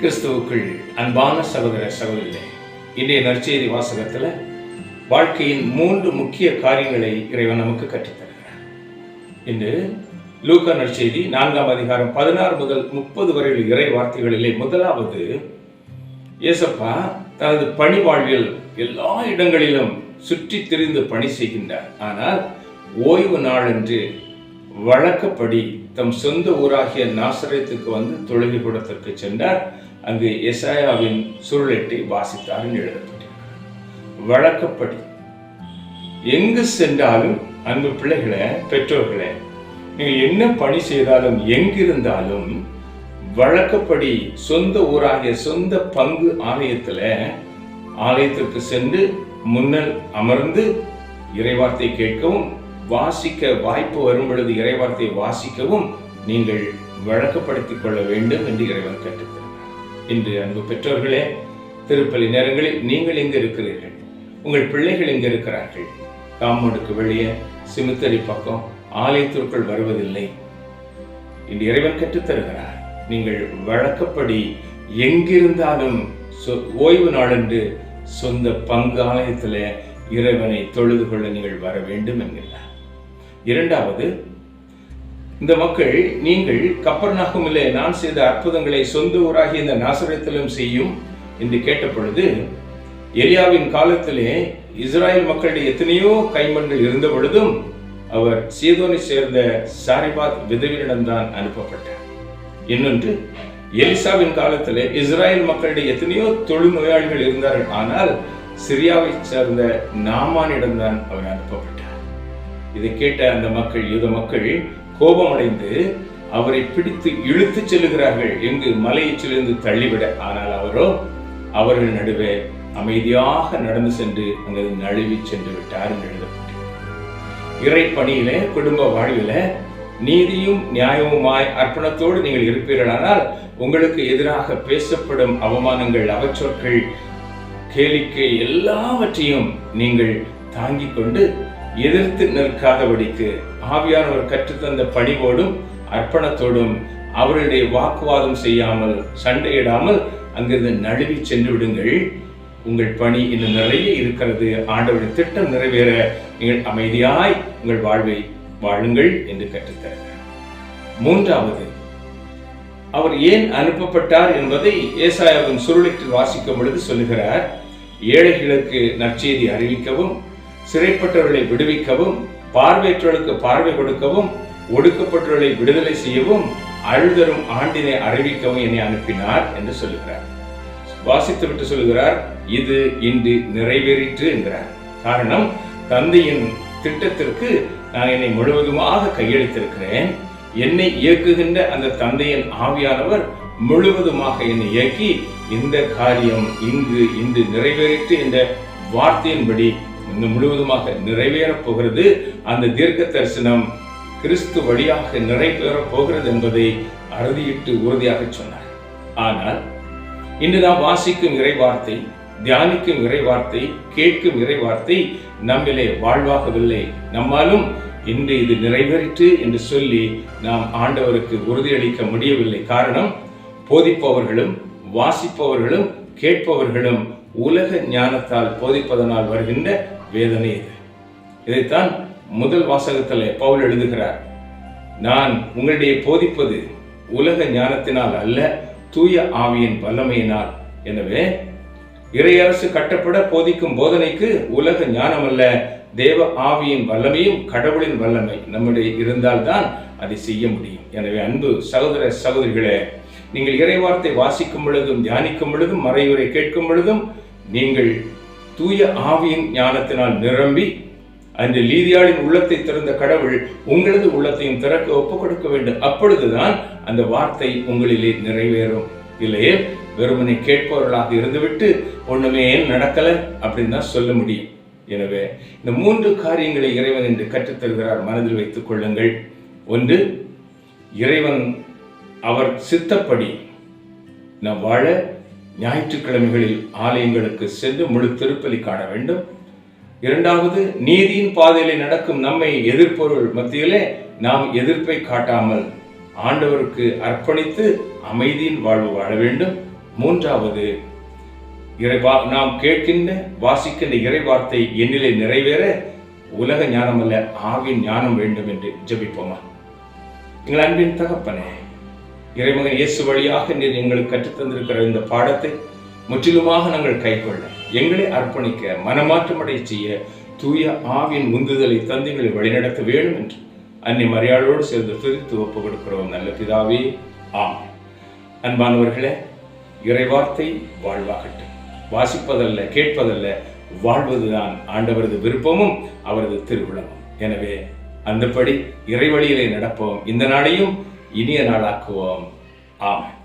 கிறிஸ்துவுக்குள் அன்பான சகோதர சகோதரிகளே இன்றைய நற்செய்தி வாசகத்தில் வாழ்க்கையின் மூன்று முக்கிய காரியங்களை இறைவன் நமக்கு கற்றுத்தருகிறார். இன்று லூக்கா நற்செய்தி நான்காம் அதிகாரம் பதினாறு முதல் முப்பது வரையில் இறை வார்த்தைகளிலே முதலாவது இயேசப்பா தனது பணி வாழ்வில் எல்லா இடங்களிலும் சுற்றி திரிந்து பணி செய்கின்றார். ஆனால் ஓய்வு நாளன்று வழக்கப்படி தம் சொந்த ஊராகிய நாசரத்துக்கு வந்து தொழுகை கூடத்திற்கு சென்றார். அங்கு எசாயாவின் சுருளெட்டை வாசித்தார் என்று வழக்கப்படி எங்கு சென்றாலும் அன்பு பிள்ளைகளை பெற்றோர்களே நீங்கள் என்ன பணி செய்தாலும் எங்கிருந்தாலும் வழக்கப்படி சொந்த ஊராகிய சொந்த பங்கு ஆலயத்துல ஆலயத்திற்கு சென்று முன்னல் அமர்ந்து இறைவார்த்தை கேட்கவும் வாசிக்க வாய்ப்பு வரும் பொழுது இறைவார்த்தை வாசிக்கவும் நீங்கள் வழக்கப்படுத்திக் கொள்ள வேண்டும் என்று இறைவன் கற்றுத்தருகிறார் இன்று அன்பு பெற்றோர்களே திருப்பலி நேரங்களில் நீங்கள் எங்கு இருக்கிறீர்கள்? உங்கள் பிள்ளைகள் எங்கு இருக்கிறார்கள்? காம்பவுண்டுக்கு வெளியே சிமித்தரி பக்கம் ஆலயத்திற்குள் வருவதில்லை. இன்று இறைவன் கற்றுத்தருகிறார். நீங்கள் வழக்கப்படி எங்கிருந்தாலும் சொ- ஓய்வு நாளன்று சொந்த பங்கு ஆலயத்தில் இறைவனை தொழுது கொள்ள நீங்கள் வர வேண்டும் என்கிறார். இரண்டாவது இந்த மக்கள் நீங்கள் கப்பர்நாகுமிலே நான் செய்த அற்புதங்களை சொந்த ஊராகிய இந்த நாசரத்திலும் செய்யும் என்று கேட்ட பொழுது எலியாவின் காலத்திலே இஸ்ராயேல் மக்களுடைய எத்தனையோ கைமண்கள் இருந்த பொழுதும் அவர் சீதோனை சேர்ந்த சாரிபாத் விதவியிடம்தான் அனுப்பப்பட்டார். இன்னொன்று எலிசாவின் காலத்திலே இஸ்ரேல் மக்களுடைய எத்தனையோ தொழுநோயாளிகள் இருந்தார்கள் ஆனால் சிரியாவை சேர்ந்த நாமானிடம்தான் அவர் அனுப்பப்பட்டார். இதை கேட்ட அந்த மக்கள் யூத மக்கள் கோபமடைந்து அவரை பிடித்து இழுத்துச் செல்லுகிறார்கள். எங்கு? மலையீச்சிலிருந்து தள்ளிவிட. ஆனால் அவரோ அவர்கள் நடுவே அமைதியாக நடந்து சென்று அங்கு நழுவி சென்று விட்டார் என்று இறை பணியில குடும்ப வாழ்வில நீதியும் நியாயமுமாய் அர்ப்பணத்தோடு நீங்கள் இருப்பீர்களானால் உங்களுக்கு எதிராக பேசப்படும் அவமானங்கள் அவச்சொற்கள் கேளிக்கை எல்லாவற்றையும் நீங்கள் தாங்கிக் கொண்டு எதிர்த்து நிற்காதபடிக்கு ஆவியானவர் கற்றுத்தந்த பணிவோடும் அர்ப்பணத்தோடும் அவருடைய வாக்குவாதம் செய்யாமல் சண்டையிடாமல் அங்கிருந்து நழுவி சென்று விடுங்கள். உங்கள் பணி இன்னும் நிறைய இருக்கிறது. ஆண்டவருடைய திட்டம் நிறைவேற நீங்கள் அமைதியாய் உங்கள் வாழ்வை வாழுங்கள் என்று கற்றுத்தருகிறார். மூன்றாவது அவர் ஏன் அனுப்பப்பட்டார் என்பதை ஏசாயாவின் சுருளிட்டு வாசிக்கும் பொழுது சொல்லுகிறார். ஏழைகளுக்கு நற்செய்தி அறிவிக்கவும் சிறைப்பட்டவர்களை விடுவிக்கவும் பார்வையற்றவர்களுக்கு பார்வை கொடுக்கவும் ஒடுக்கப்பட்டவர்களை விடுதலை செய்யவும் அழுதரும் ஆண்டினை அறிவிக்கவும் என்னை அனுப்பினார் என்று சொல்லுகிறார். வாசித்துவிட்டு சொல்லுகிறார் இது இன்று நிறைவேறிற்று என்கிறார். காரணம் தந்தையின் திட்டத்திற்கு நான் என்னை முழுவதுமாக கையெழுத்திருக்கிறேன் என்னை இயக்குகின்ற அந்த தந்தையின் ஆவியானவர் முழுவதுமாக என்னை இயக்கி இந்த காரியம் இங்கு இன்று நிறைவேறிற்று என்ற வார்த்தையின்படி முழுவதுமாக நிறைவேறப் போகிறது. அந்த தீர்க்க தரிசனம் கிறிஸ்து வழியாக நிறைவேறப் போகிறது என்பதை அறுதியிட்டு உறுதியாக சொன்னார். ஆனால் இன்று நாம் வாசிக்கும் இறைவார்த்தை தியானிக்கும் இறைவார்த்தை கேட்கும் இறைவார்த்தை நம்மிலே வாழ்வாகவில்லை. நம்மாலும் இன்று இது நிறைவேறிற்று என்று சொல்லி நாம் ஆண்டவருக்கு உறுதியளிக்க முடியவில்லை. காரணம் போதிப்பவர்களும் வாசிப்பவர்களும் கேட்பவர்களும் உலக ஞானத்தால் போதிப்பதனால் வருகின்ற வேதனை. இது இதைத்தான் முதல் வாசகத்தில் பவுல் எழுதுகிறார். நான் உங்களிடையே போதிப்பது உலக ஞானத்தினால் அல்ல தூய ஆவியின் வல்லமையினால். எனவே இறையரசு கட்டப்பட போதிக்கும் போதனைக்கு உலக ஞானம் அல்ல தேவ ஆவியின் வல்லமையும் கடவுளின் வல்லமை நம்முடைய இருந்தால்தான் அதை செய்ய முடியும். எனவே அன்பு சகோதர சகோதரிகளே நீங்கள் இறைவார்த்தை வாசிக்கும் பொழுதும் தியானிக்கும் பொழுதும் மறைவுரை கேட்கும் பொழுதும் நீங்கள் தூய ஆவியின் ஞானத்தினால் நிரம்பி அன்று லீதியாளின் உள்ளத்தை திறந்த கடவுள் உங்களது உள்ளத்தையும் திறக்க ஒப்புக் கொடுக்க வேண்டும். அப்பொழுதுதான் அந்த வார்த்தை உங்களிலே நிறைவேறும். இல்லையே வெறுமனை கேட்பவர்களாக இருந்துவிட்டு ஒண்ணுமே நடக்கல அப்படின்னு தான் சொல்ல முடியும். எனவே இந்த மூன்று காரியங்களை இறைவன் என்று கற்றுத்தருகிறார். மனதில் வைத்துக் கொள்ளுங்கள். ஒன்று இறைவன் அவர் சித்தப்படி நாம் வாழ ஞாயிற்றுக்கிழமைகளில் ஆலயங்களுக்கு சென்று முழு திருப்பலி காண வேண்டும். இரண்டாவது நீதியின் பாதையிலே நடக்கும் நம்மை எதிர்ப்பொருள் மத்தியிலே நாம் எதிர்ப்பை காட்டாமல் ஆண்டவருக்கு அர்ப்பணித்து அமைதியின் வாழ்வு வாழ வேண்டும். மூன்றாவது இறைவா நாம் கேட்கின்ற வாசிக்கின்ற இறைவார்த்தை என்னிலே நிறைவேற உலக ஞானம் அல்ல ஆவின் ஞானம் வேண்டும் என்று ஜெபிப்போமா? எங்கள் அன்பின் தகப்பனே இறைமகன் இயேசு வழியாக நீர் எங்களுக்கு கற்றுத்தந்திருக்கிற இந்த பாடத்தை முற்றிலுமாக நாங்கள் கைக்கொள்ள எங்களை அர்ப்பணிக்க மனமாற்றமடை செய்ய தூய ஆவின் உந்துதலை தந்தைகளை வழிநடத்த வேண்டும் என்று அன்னை மரியாதையோடு சேர்ந்து துதித்து ஒப்பு கொடுக்கிறோம். நல்ல பிதாவே ஆம் அன்பானவர்களே இறைவார்த்தை வாழ்வாகட்டும். வாசிப்பதல்ல கேட்பதல்ல வாழ்வதுதான் ஆண்டவரது விருப்பமும் அவரது திருவிழமும் எனவே அந்தபடி இறைவழியிலே நடப்போம். இந்த நாளையும் இனிய நாளாக்குவோம் ஆமென்